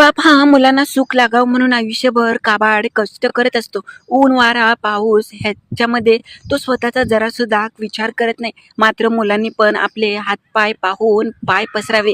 बाप हा मुलांना सुख लागावं म्हणून आयुष्यभर काबाड कष्ट करत असतो. ऊन वारा पाऊस ह्याच्यामध्ये तो स्वतःचा जरासुद्धा विचार करत नाही. मात्र मुलांनी पण आपले हातपाय पाहून पाय पसरावे.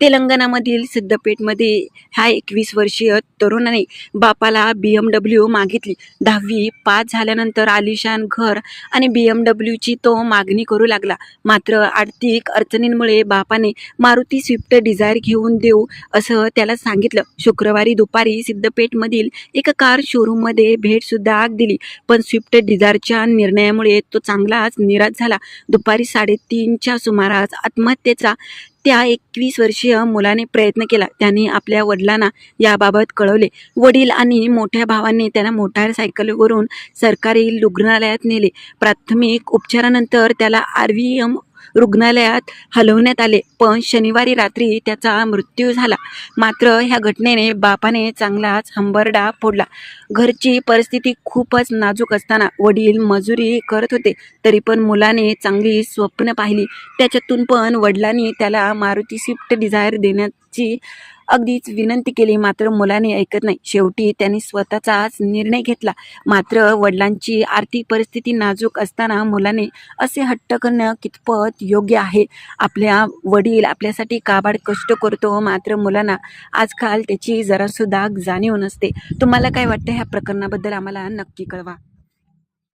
तेलंगणामधील सिद्धपेठमध्ये ह्या एकवीस वर्षीय तरुणाने बापाला बी एम डब्ल्यू मागितली. दहावी पास झाल्यानंतर आलिशान घर आणि बी एम डब्ल्यूची तो मागणी करू लागला. मात्र आर्थिक अडचणींमुळे बापाने मारुती स्विफ्ट डिझायर घेऊन देऊ असं त्याला सांगितलं. शुक्रवारी दुपारी सिद्धपेठमधील एका कार शोरूममध्ये भेटसुद्धा दिली. पण स्विफ्ट डिझायरच्या निर्णयामुळे तो चांगलाच निराश झाला. दुपारी साडेतीनच्या सुमारास आत्महत्येचा त्या एकवीस वर्षीय मुलाने प्रयत्न केला. त्याने आपल्या वडिलांना याबाबत कळवले. वडील आणि मोठ्या भावाने त्याला मोटारसायकलवरून सरकारी रुग्णालयात नेले. प्राथमिक उपचारानंतर त्याला आर व्ही एम रुग्णालयात हलवण्यात आले. पण शनिवारी रात्री त्याचा मृत्यू झाला. मात्र ह्या घटनेने बापाने चांगलाच हंबरडा फोडला. घरची परिस्थिती खूपच नाजूक असताना वडील मजुरी करत होते. तरी पण मुलाने चांगली स्वप्न पाहिली. त्याच्यातून पण वडिलांनी त्याला मारुती स्विफ्ट डिझायर देण्याची अगदीच विनंती केली मात्र मुलाने ऐकत नाही. शेवटी त्यांनी स्वतःचाच निर्णय घेतला. मात्र वडिलांची आर्थिक परिस्थिती नाजूक असताना मुलाने असे हट्ट करणं कितपत योग्य आहे? आपल्या वडील आपल्यासाठी काबाड कष्ट करतो मात्र मुलांना आजकाल त्याची जरासुद्धा जाणीव नसते. तुम्हाला काय वाटतं? ह्या प्रकरणाबद्दल आम्हाला नक्की कळवा.